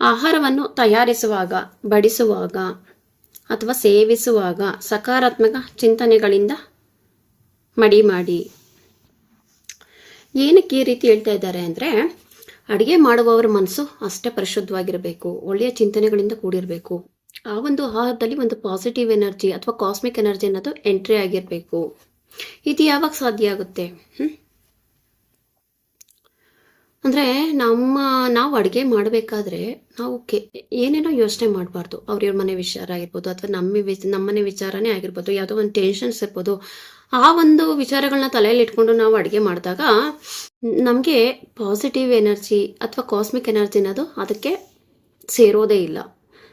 ಆಹಾರವನ್ನು ತಯಾರಿಸುವಾಗ, ಬಡಿಸುವಾಗ ಅಥವಾ ಸೇವಿಸುವಾಗ ಸಕಾರಾತ್ಮಕ ಚಿಂತನೆಗಳಿಂದ ಮಡಿ ಮಾಡಿ. ಏನಕ್ಕೆ ಈ ರೀತಿ ಹೇಳ್ತಾ ಇದ್ದಾರೆ ಅಂದರೆ, ಅಡುಗೆ ಮಾಡುವವರ ಮನಸ್ಸು ಅಷ್ಟೇ ಪರಿಶುದ್ಧವಾಗಿರಬೇಕು, ಒಳ್ಳೆಯ ಚಿಂತನೆಗಳಿಂದ ಕೂಡಿರಬೇಕು. ಆ ಒಂದು ಆಹಾರದಲ್ಲಿ ಒಂದು ಪಾಸಿಟಿವ್ ಎನರ್ಜಿ ಅಥವಾ ಕಾಸ್ಮಿಕ್ ಎನರ್ಜಿ ಅನ್ನೋದು ಎಂಟ್ರಿ ಆಗಿರಬೇಕು. ಇದು ಯಾವಾಗ ಸಾಧ್ಯ ಆಗುತ್ತೆ? ಅಂದರೆ ನಮ್ಮ, ನಾವು ಅಡುಗೆ ಮಾಡಬೇಕಾದ್ರೆ ನಾವು ಕೆ, ಏನೇನೋ ಯೋಚನೆ ಮಾಡಬಾರ್ದು. ಅವ್ರ ಮನೆ ವಿಚಾರ ಆಗಿರ್ಬೋದು ಅಥವಾ ನಮ್ಮ ವಿ ನಮ್ಮನೆ ವಿಚಾರನೇ ಆಗಿರ್ಬೋದು. ಯಾವುದೋ ಒಂದು ಟೆನ್ಷನ್ಸ್ ಇರ್ಬೋದು. ಆ ಒಂದು ವಿಚಾರಗಳನ್ನ ತಲೆಯಲ್ಲಿ ಇಟ್ಕೊಂಡು ನಾವು ಅಡುಗೆ ಮಾಡಿದಾಗ ನಮಗೆ ಪಾಸಿಟಿವ್ ಎನರ್ಜಿ ಅಥವಾ ಕಾಸ್ಮಿಕ್ ಎನರ್ಜಿ ಅನ್ನೋದು ಅದಕ್ಕೆ ಸೇರೋದೇ ಇಲ್ಲ.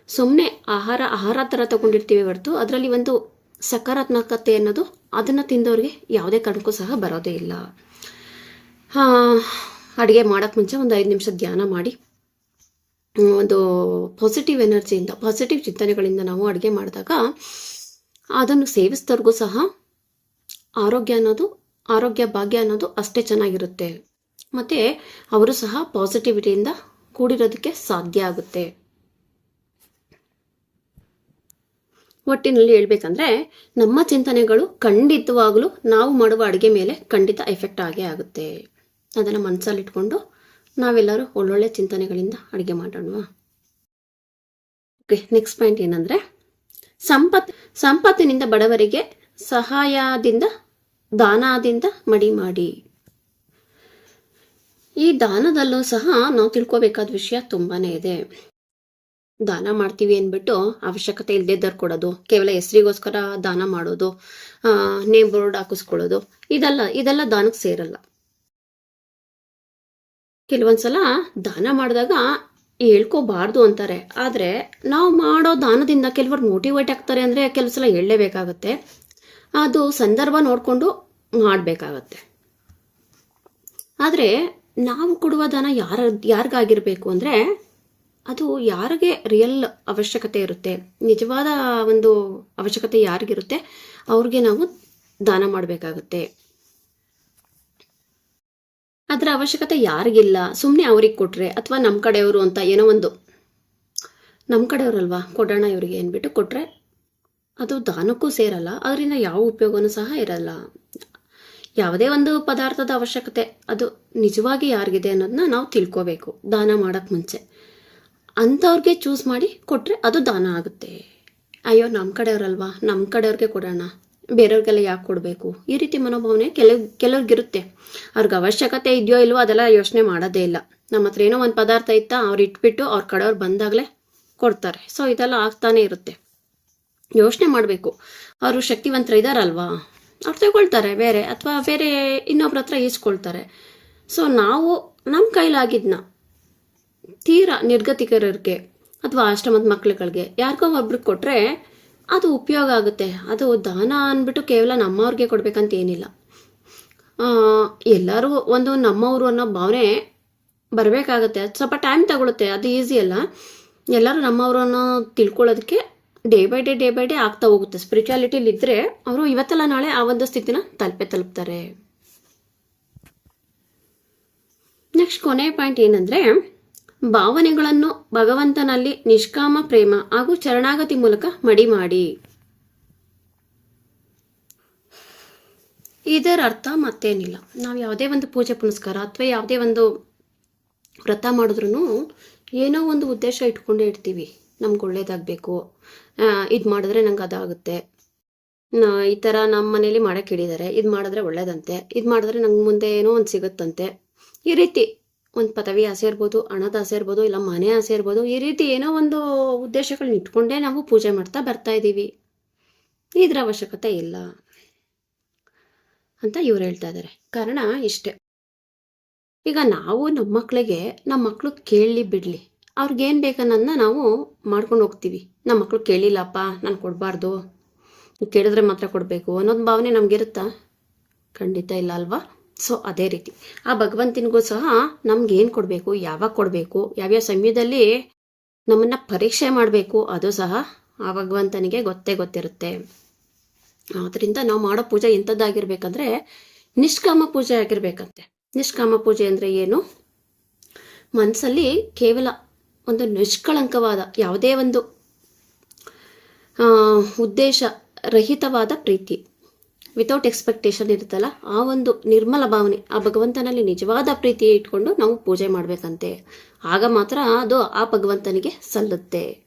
ಸುಮ್ಮನೆ ಆಹಾರ ಆಹಾರ ಥರ ತಗೊಂಡಿರ್ತೀವಿ ಹೊರತು ಅದರಲ್ಲಿ ಒಂದು ಸಕಾರಾತ್ಮಕತೆ ಅನ್ನೋದು ಅದನ್ನು ತಿಂದವ್ರಿಗೆ ಯಾವುದೇ ಕಾರಣಕ್ಕೂ ಸಹ ಬರೋದೇ ಇಲ್ಲ. ಅಡುಗೆ ಮಾಡೋಕ್ಕೆ ಮುಂಚೆ ಒಂದು ಐದು ನಿಮಿಷ ಧ್ಯಾನ ಮಾಡಿ. ಒಂದು ಪಾಸಿಟಿವ್ ಎನರ್ಜಿಯಿಂದ ಪಾಸಿಟಿವ್ ಚಿಂತನೆಗಳಿಂದ ನಾವು ಅಡುಗೆ ಮಾಡಿದಾಗ ಅದನ್ನು ಸೇವಿಸಿದವ್ರಿಗೂ ಸಹ ಆರೋಗ್ಯ ಅನ್ನೋದು, ಆರೋಗ್ಯ ಭಾಗ್ಯ ಅನ್ನೋದು ಅಷ್ಟೇ ಚೆನ್ನಾಗಿರುತ್ತೆ. ಮತ್ತು ಅವರು ಸಹ ಪಾಸಿಟಿವಿಟಿಯಿಂದ ಕೂಡಿರೋದಕ್ಕೆ ಸಾಧ್ಯ ಆಗುತ್ತೆ. ಒಟ್ಟಿನಲ್ಲಿ ಹೇಳ್ಬೇಕಂದ್ರೆ ನಮ್ಮ ಚಿಂತನೆಗಳು ಖಂಡಿತವಾಗಲೂ ನಾವು ಮಾಡುವ ಅಡುಗೆ ಮೇಲೆ ಖಂಡಿತ ಎಫೆಕ್ಟ್ ಆಗೇ ಆಗುತ್ತೆ. ಅದನ್ನು ಮನಸ್ಸಲ್ಲಿಟ್ಕೊಂಡು ನಾವೆಲ್ಲರೂ ಒಳ್ಳೊಳ್ಳೆ ಚಿಂತನೆಗಳಿಂದ ಅಡುಗೆ ಮಾಡೋಣ ಓಕೆ ನೆಕ್ಸ್ಟ್ ಪಾಯಿಂಟ್ ಏನಂದರೆ ಸಂಪತ್, ಸಂಪತ್ತಿನಿಂದ ಬಡವರಿಗೆ ಸಹಾಯದಿಂದ, ದಾನದಿಂದ ಮಡಿ ಮಾಡಿ. ಈ ದಾನದಲ್ಲೂ ಸಹ ನಾವು ತಿಳ್ಕೋಬೇಕಾದ ವಿಷಯ ತುಂಬಾ ಇದೆ. ದಾನ ಮಾಡ್ತೀವಿ ಅಂದ್ಬಿಟ್ಟು ಅವಶ್ಯಕತೆ ಇಲ್ಲದೆ ಕೊಡೋದು, ಕೇವಲ ಹೆಸರಿಗೋಸ್ಕರ ದಾನ ಮಾಡೋದು ನೇಮ್ ಬೋರ್ಡ್ ಹಾಕಿಸ್ಕೊಳ್ಳೋದು, ಇದೆಲ್ಲ ಇದೆಲ್ಲ ದಾನಕ್ಕೆ ಸೇರಲ್ಲ. ಕೆಲವೊಂದ್ಸಲ ದಾನ ಮಾಡಿದಾಗ ಹೇಳ್ಕೋಬಾರ್ದು ಅಂತಾರೆ. ಆದರೆ ನಾವು ಮಾಡೋ ದಾನದಿಂದ ಕೆಲವರು ಮೋಟಿವೇಟ್ ಆಗ್ತಾರೆ ಅಂದರೆ ಕೆಲವು ಸಲ ಹೇಳಲೇಬೇಕಾಗತ್ತೆ. ಅದು ಸಂದರ್ಭ ನೋಡಿಕೊಂಡು ಮಾಡಬೇಕಾಗತ್ತೆ. ಆದರೆ ನಾವು ಕೊಡುವ ದಾನ ಯಾರ, ಯಾರಿಗಾಗಿರಬೇಕು ಅಂದರೆ ಅದು ಯಾರಿಗೆ ರಿಯಲ್ ಅವಶ್ಯಕತೆ ಇರುತ್ತೆ. ನಿಜವಾದ ಒಂದು ಅವಶ್ಯಕತೆ ಯಾರಿಗಿರುತ್ತೆ, ಅವ್ರಿಗೆ ನಾವು ದಾನ ಮಾಡಬೇಕಾಗುತ್ತೆ. ಅದರ ಅವಶ್ಯಕತೆ ಯಾರಿಗಿಲ್ಲ. ಸುಮ್ಮನೆ ಅವ್ರಿಗೆ ಕೊಟ್ರೆ ಅಥವಾ ನಮ್ಮ ಕಡೆಯವರು ಅಂತ ಏನೋ ಒಂದು. ನಮ್ಮ ಕಡೆಯವರಲ್ವಾ? ಕೊಡೋಣ ಇವರಿಗೆ ಅಂದ್ಬಿಟ್ಟು ಕೊಟ್ರೆ ಅದು ದಾನಕ್ಕೂ ಸೇರಲ್ಲ, ಅದರಿಂದ ಯಾವ ಉಪಯೋಗವೂ ಸಹ ಇರಲ್ಲ. ಯಾವುದೇ ಒಂದು ಪದಾರ್ಥದ ಅವಶ್ಯಕತೆ, ಅದು ನಿಜವಾಗಿ ಯಾರಿಗಿದೆ ಅನ್ನೋದನ್ನ ನಾವು ತಿಳ್ಕೋಬೇಕು, ದಾನ ಮಾಡೋಕ್ಕೆ ಮುಂಚೆ. ಅಂಥವ್ರಿಗೆ ಚೂಸ್ ಮಾಡಿ ಕೊಟ್ಟರೆ ಅದು ದಾನ ಆಗುತ್ತೆ. ಅಯ್ಯೋ ನಮ್ಮ ಕಡೆಯವ್ರಲ್ವಾ? ನಮ್ಮ ಕಡೆಯವ್ರಿಗೆ ಕೊಡೋಣ. ಬೇರೆಯವ್ರಿಗೆಲ್ಲ ಯಾಕೆ ಕೊಡಬೇಕು? ಈ ರೀತಿ ಮನೋಭಾವನೆ ಕೆಲವ್, ಕೆಲವ್ರಿಗಿರುತ್ತೆ. ಅವ್ರಿಗೆ ಅವಶ್ಯಕತೆ ಇದೆಯೋ ಇಲ್ವೋ ಅದೆಲ್ಲ ಯೋಚನೆ ಮಾಡೋದೇ ಇಲ್ಲ. ನಮ್ಮ ಹತ್ರ ಏನೋ ಒಂದು ಪದಾರ್ಥ ಇತ್ತಾ ಅವ್ರು ಇಟ್ಬಿಟ್ಟು ಅವ್ರ ಕಡೆಯವ್ರು ಬಂದಾಗಲೇ ಕೊಡ್ತಾರೆ. ಸೊ, ಇದೆಲ್ಲ ಆಗ್ತಾನೆ ಇರುತ್ತೆ. ಯೋಚನೆ ಮಾಡಬೇಕು. ಅವರು ಶಕ್ತಿವಂತರ ಇದ್ದಾರಲ್ವಾ ಅವ್ರು ತಗೊಳ್ತಾರೆ ಬೇರೆ, ಅಥವಾ ಬೇರೆ ಇನ್ನೊಬ್ರ ಹತ್ರ ಈಸ್ಕೊಳ್ತಾರೆ. ಸೊ, ನಾವು ನಮ್ಮ ಕೈಲಾಗಿದ್ನ ತೀರಾ ನಿರ್ಗತಿಕರಿಗೆ ಅಥವಾ ಆಶ್ರಮದ ಮಕ್ಳುಗಳಿಗೆ ಯಾರಿಗೋ ಒಬ್ರಿಗೆ ಕೊಟ್ಟರೆ ಅದು ಉಪಯೋಗ ಆಗುತ್ತೆ. ಅದು ದಾನ ಅಂದ್ಬಿಟ್ಟು ಕೇವಲ ನಮ್ಮವ್ರಿಗೆ ಕೊಡ್ಬೇಕಂತ ಏನಿಲ್ಲ. ಎಲ್ಲರೂ ಒಂದು ನಮ್ಮವರು ಅನ್ನೋ ಭಾವನೆ ಬರಬೇಕಾಗತ್ತೆ. ಅದು ಸ್ವಲ್ಪ ಟೈಮ್ ತಗೊಳುತ್ತೆ. ಅದು ಈಸಿ ಅಲ್ಲ. ಎಲ್ಲರೂ ನಮ್ಮವರು ಅನ್ನೋ ತಿಳ್ಕೊಳ್ಳೋದಕ್ಕೆ day by day day by day ಆಗ್ತಾ ಹೋಗುತ್ತೆ. ಸ್ಪಿರಿಚುಯಾಲಿಟಿಲಿ ಇದ್ದರೆ ಅವರು ಇವತ್ತಲ್ಲ ನಾಳೆ ಆ ಒಂದು ಸ್ಥಿತಿನ ತಲುಪೆ ತಲುಪ್ತಾರೆ. ನೆಕ್ಸ್ಟ್ ಕೊನೆಯ ಪಾಯಿಂಟ್ ಏನಂದರೆ ಭಾವನೆಗಳನ್ನು ಭಗವಂತನಲ್ಲಿ ನಿಷ್ಕಾಮ ಪ್ರೇಮ ಹಾಗೂ ಶರಣಾಗತಿ ಮೂಲಕ ಮಡಿ ಮಾಡಿ ಇದರ ಅರ್ಥ ಮತ್ತೇನಿಲ್ಲ. ನಾವು ಯಾವುದೇ ಒಂದು ಪೂಜೆ ಪುನಸ್ಕಾರ ಅಥವಾ ಯಾವುದೇ ಒಂದು ವ್ರತ ಮಾಡಿದ್ರೂ ಏನೋ ಒಂದು ಉದ್ದೇಶ ಇಟ್ಕೊಂಡೇ ಇರ್ತೀವಿ. ನಮ್ಗೆ ಒಳ್ಳೇದಾಗಬೇಕು. ಇದು ಮಾಡಿದ್ರೆ ನಂಗೆ ಅದಾಗುತ್ತೆ. ಈ ಥರ ನಮ್ಮ ಮನೇಲಿ ಮಾಡಕ್ಕೆ ಹಿಡಿದಾರೆ ಇದು ಮಾಡಿದ್ರೆ ಒಳ್ಳೇದಂತೆ. ಇದು ಮಾಡಿದ್ರೆ ನಂಗೆ ಮುಂದೆ ಏನೋ ಒಂದು ಸಿಗುತ್ತಂತೆ. ಈ ರೀತಿ ಒಂದು ಪದವಿ ಆಸೆ ಇರ್ಬೋದು ಹಣದ ಆಸೆ ಇರ್ಬೋದು ಇಲ್ಲ ಮನೆ ಆಸೆ ಇರ್ಬೋದು ಈ ರೀತಿ ಏನೋ ಒಂದು ಉದ್ದೇಶಗಳನ್ನ ಇಟ್ಕೊಂಡೇ ನಾವು ಪೂಜೆ ಮಾಡ್ತಾ ಬರ್ತಾ ಇದ್ದೀವಿ ಇದ್ರ ಅವಶ್ಯಕತೆ ಇಲ್ಲ ಅಂತ ಇವ್ರು ಹೇಳ್ತಾ ಇದ್ದಾರೆ ಕಾರಣ ಇಷ್ಟೇ. ಈಗ ನಾವು ನಮ್ಮ ಮಕ್ಕಳಿಗೆ ನಮ್ಮ ಮಕ್ಕಳು ಕೇಳಲಿ ಬಿಡಲಿ. ಅವ್ರಿಗೇನು ಬೇಕನ್ನೋದನ್ನ ನಾವು ಮಾಡ್ಕೊಂಡು ಹೋಗ್ತೀವಿ. ನಮ್ಮ ಮಕ್ಕಳು ಕೇಳಿಲ್ಲಪ್ಪ, ನಾನು ಕೊಡಬಾರ್ದು. ಕೇಳಿದ್ರೆ ಮಾತ್ರ ಕೊಡಬೇಕು ಅನ್ನೋದು ಭಾವನೆ ನಮಗಿರುತ್ತಾ? ಖಂಡಿತ ಇಲ್ಲ ಅಲ್ವಾ? ಸೊ, ಅದೇ ರೀತಿ. ಆ ಭಗವಂತನಿಗೂ ಸಹ ನಮ್ಗೆ ಏನು ಕೊಡಬೇಕು, ಯಾವಾಗ ಕೊಡಬೇಕು, ಯಾವ್ಯಾವ ಸಮಯದಲ್ಲಿ ನಮ್ಮನ್ನು ಪರೀಕ್ಷೆ ಮಾಡಬೇಕು, ಅದು ಸಹ ಆ ಭಗವಂತನಿಗೆ ಗೊತ್ತೇ ಗೊತ್ತಿರುತ್ತೆ. ಆದ್ದರಿಂದ ನಾವು ಮಾಡೋ ಪೂಜೆ ಎಂಥದ್ದಾಗಿರ್ಬೇಕಂದ್ರೆ ನಿಷ್ಕಾಮ ಪೂಜೆ ಆಗಿರ್ಬೇಕಂತೆ. ನಿಷ್ಕಾಮ ಪೂಜೆ ಅಂದರೆ ಏನು? ಮನಸ್ಸಲ್ಲಿ ಕೇವಲ ಒಂದು ನಿಷ್ಕಳಂಕವಾದ ಯಾವುದೇ ಒಂದು ಉದ್ದೇಶ ರಹಿತವಾದ ಪ್ರೀತಿ. ವಿತೌಟ್ ಎಕ್ಸ್ಪೆಕ್ಟೇಷನ್ ಇರುತ್ತಲ್ಲ, ಆ ಒಂದು ನಿರ್ಮಲ ಭಾವನೆ, ಆ ಭಗವಂತನಲ್ಲಿ ನಿಜವಾದ ಪ್ರೀತಿ ಇಟ್ಕೊಂಡು ನಾವು ಪೂಜೆ ಮಾಡಬೇಕಂತೆ. ಆಗ ಮಾತ್ರ ಅದು ಆ ಭಗವಂತನಿಗೆ ಸಲ್ಲುತ್ತೆ.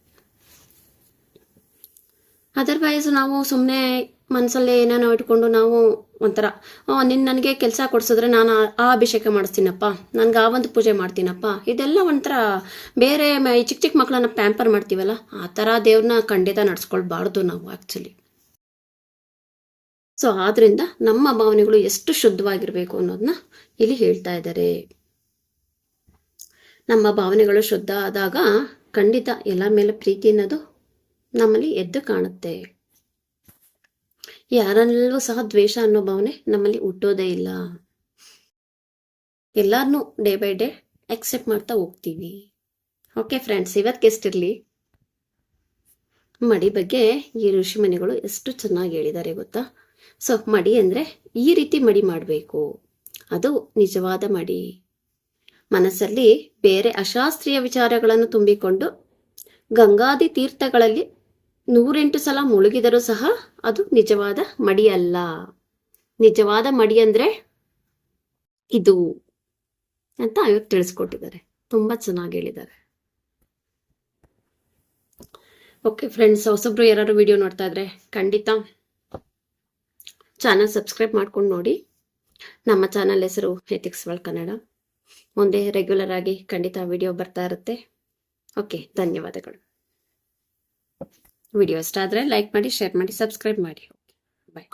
ಅದರ್ವೈಸ್ ನಾವು ಸುಮ್ಮನೆ ಮನಸ್ಸಲ್ಲೇ ಏನೇನೋ ಇಟ್ಕೊಂಡು ನಾವು ಒಂಥರ ನಿನ್ನ ನನಗೆ ಕೆಲಸ ಕೊಡ್ಸಿದ್ರೆ ನಾನು ಆ- ಅಭಿಷೇಕ ಮಾಡಿಸ್ತೀನಪ್ಪ, ನನಗೆ ಆ ಒಂದು ಪೂಜೆ ಮಾಡ್ತೀನಪ್ಪ. ಇದೆಲ್ಲ ಒಂಥರ ಬೇರೆ ಚಿಕ್ಕ ಚಿಕ್ಕ ಮಕ್ಕಳನ್ನ ಪ್ಯಾಂಪರ್ ಮಾಡ್ತೀವಲ್ಲ, ಆ ಥರ ದೇವ್ರನ್ನ ಖಂಡಿತ ನಡ್ಸ್ಕೊಳ್ಬಾರ್ದು ನಾವು ಆ್ಯಕ್ಚುಲಿ ಸೊ ಆದ್ರಿಂದ ನಮ್ಮ ಭಾವನೆಗಳು ಎಷ್ಟು ಶುದ್ಧವಾಗಿರಬೇಕು ಅನ್ನೋದನ್ನ ಇಲ್ಲಿ ಹೇಳ್ತಾ ಇದ್ದಾರೆ. ನಮ್ಮ ಭಾವನೆಗಳು ಶುದ್ಧ ಆದಾಗ ಖಂಡಿತ ಎಲ್ಲ ಮೇಲೆ ಪ್ರೀತಿ ಅನ್ನೋದು ನಮ್ಮಲ್ಲಿ ಎದ್ದು ಕಾಣುತ್ತೆ. ಯಾರಲ್ಲೂ ಸಹ ದ್ವೇಷ ಅನ್ನೋ ಭಾವನೆ ನಮ್ಮಲ್ಲಿ ಹುಟ್ಟೋದೇ ಇಲ್ಲ. ಎಲ್ಲಾರನ್ನೂ ಡೇ ಬೈ ಡೇ ಅಕ್ಸೆಪ್ಟ್ ಮಾಡ್ತಾ ಹೋಗ್ತೀವಿ. ಓಕೆ ಫ್ರೆಂಡ್ಸ್ ಇವತ್ತೆಸ್ಟ್ ಇರಲಿ. ಮಡಿ ಬಗ್ಗೆ ಈ ಋಷಿಮುನಿಗಳು ಎಷ್ಟು ಚೆನ್ನಾಗಿ ಹೇಳಿದ್ದಾರೆ ಗೊತ್ತಾ? ಸೊ ಮಡಿ ಅಂದರೆ ಈ ರೀತಿ ಮಡಿ ಮಾಡಬೇಕು. ಅದು ನಿಜವಾದ ಮಡಿ. ಮನಸ್ಸಲ್ಲಿ ಬೇರೆ ಅಶಾಸ್ತ್ರೀಯ ವಿಚಾರಗಳನ್ನು ತುಂಬಿಕೊಂಡು ಗಂಗಾದಿ ತೀರ್ಥಗಳಲ್ಲಿ ನೂರೆಂಟು ಸಲ ಮುಳುಗಿದರೂ ಸಹ ಅದು ನಿಜವಾದ ಮಡಿ ಅಲ್ಲ ನಿಜವಾದ ಮಡಿ ಅಂದ್ರೆ ಇದು ಅಂತ ಅವ್ರು ತಿಳಿಸ್ಕೊಟ್ಟಿದ್ದಾರೆ. ತುಂಬಾ ಚೆನ್ನಾಗಿ ಹೇಳಿದ್ದಾರೆ. ಓಕೆ ಫ್ರೆಂಡ್ಸ್ ಹೊಸಬ್ರು ಯಾರು ವಿಡಿಯೋ ನೋಡ್ತಾ ಇದ್ರೆ ಖಂಡಿತ ಚಾನಲ್ ಸಬ್ಸ್ಕ್ರೈಬ್ ಮಾಡ್ಕೊಂಡು ನೋಡಿ. ನಮ್ಮ ಚಾನಲ್ ಹೆಸರು ಎಥಿಕ್ಸ್ ಕನ್ನಡ ಮುಂದೆ ರೆಗ್ಯುಲರ್ ಆಗಿ ಖಂಡಿತ ವಿಡಿಯೋ ಬರ್ತಾ ಇರುತ್ತೆ. ಓಕೆ ಧನ್ಯವಾದಗಳು. ವಿಡಿಯೋ ಇಷ್ಟ ಆದರೆ ಲೈಕ್ ಮಾಡಿ ಶೇರ್ ಮಾಡಿ ಸಬ್ಸ್ಕ್ರೈಬ್ ಮಾಡಿ. ಬಾಯ್